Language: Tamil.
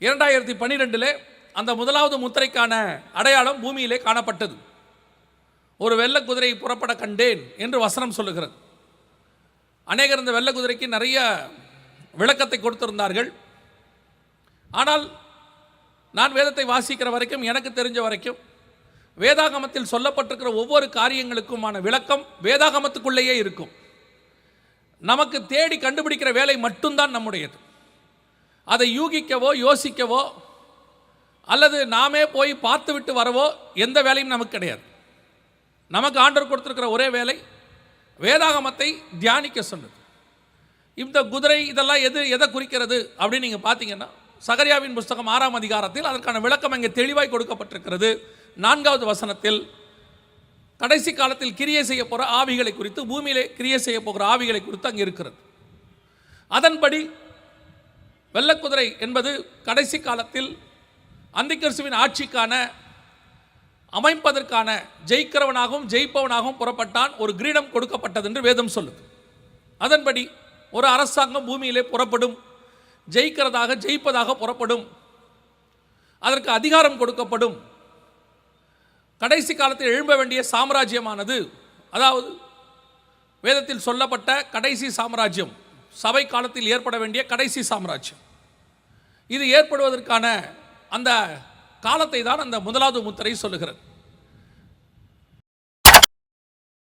இரண்டாயிரத்தி பன்னிரெண்டில் அந்த முதலாவது முத்திரைக்கான அடையாளம் பூமியிலே காணப்பட்டது. ஒரு வெள்ள குதிரையை புறப்பட கண்டேன் என்று வசனம் சொல்லுகிறது. அநேகர் இந்த வெள்ள குதிரைக்கு நிறைய விளக்கத்தை கொடுத்திருந்தார்கள். ஆனால் நான் வேதத்தை வாசிக்கிற வரைக்கும் எனக்கு தெரிஞ்ச வரைக்கும் வேதாகமத்தில் சொல்லப்பட்டிருக்கிற ஒவ்வொரு காரியங்களுக்குமான விளக்கம் வேதாகமத்துக்குள்ளேயே இருக்கும். நமக்கு தேடி கண்டுபிடிக்கிற வேலை மட்டும்தான் நம்முடையது. அதை யூகிக்கவோ யோசிக்கவோ அல்லது நாமே போய் பார்த்து விட்டு வரவோ எந்த வேலையும் நமக்கு கிடையாது. நமக்கு ஆண்டர் கொடுத்துருக்கிற ஒரே வேலை வேதாகமத்தை தியானிக்க சொன்னது. இந்த குதிரை இதெல்லாம் எது எதை குறிக்கிறது அப்படின்னு நீங்கள் பார்த்தீங்கன்னா சகரியாவின் புஸ்தகம் ஆறாம் அதிகாரத்தில் அதற்கான விளக்கம் இங்கே தெளிவாய் கொடுக்கப்பட்டிருக்கிறது. நான்காவது வசனத்தில் கடைசி காலத்தில் கிரியை செய்ய போகிற ஆவிகளை குறித்து பூமியிலே கிரியை செய்ய போகிற ஆவிகளை குறித்து அங்கே இருக்கிறது. அதன்படி வெள்ளக்குதிரை என்பது கடைசி காலத்தில் அந்திகரிசுவின் ஆட்சிக்கான அமைப்பதற்கான ஜெயிக்கிறவனாகவும் ஜெயிப்பவனாகவும் புறப்பட்டான். ஒரு கிரீடம் கொடுக்கப்பட்டது என்று வேதம் சொல்லுது. அதன்படி ஒரு அரசாங்கம் பூமியிலே புறப்படும் ஜெயிக்கிறதாக ஜெயிப்பதாக புறப்படும் அதற்கு அதிகாரம் கொடுக்கப்படும். கடைசி காலத்தில் எழும்ப வேண்டிய சாம்ராஜ்யமானது அதாவது வேதத்தில் சொல்லப்பட்ட கடைசி சாம்ராஜ்யம் சபை காலத்தில் ஏற்பட வேண்டிய கடைசி சாம்ராஜ்யம். இது ஏற்படுவதற்கான அந்த காலத்தை தான் அந்த முதலாவது முத்திரை சொல்லுகிறது.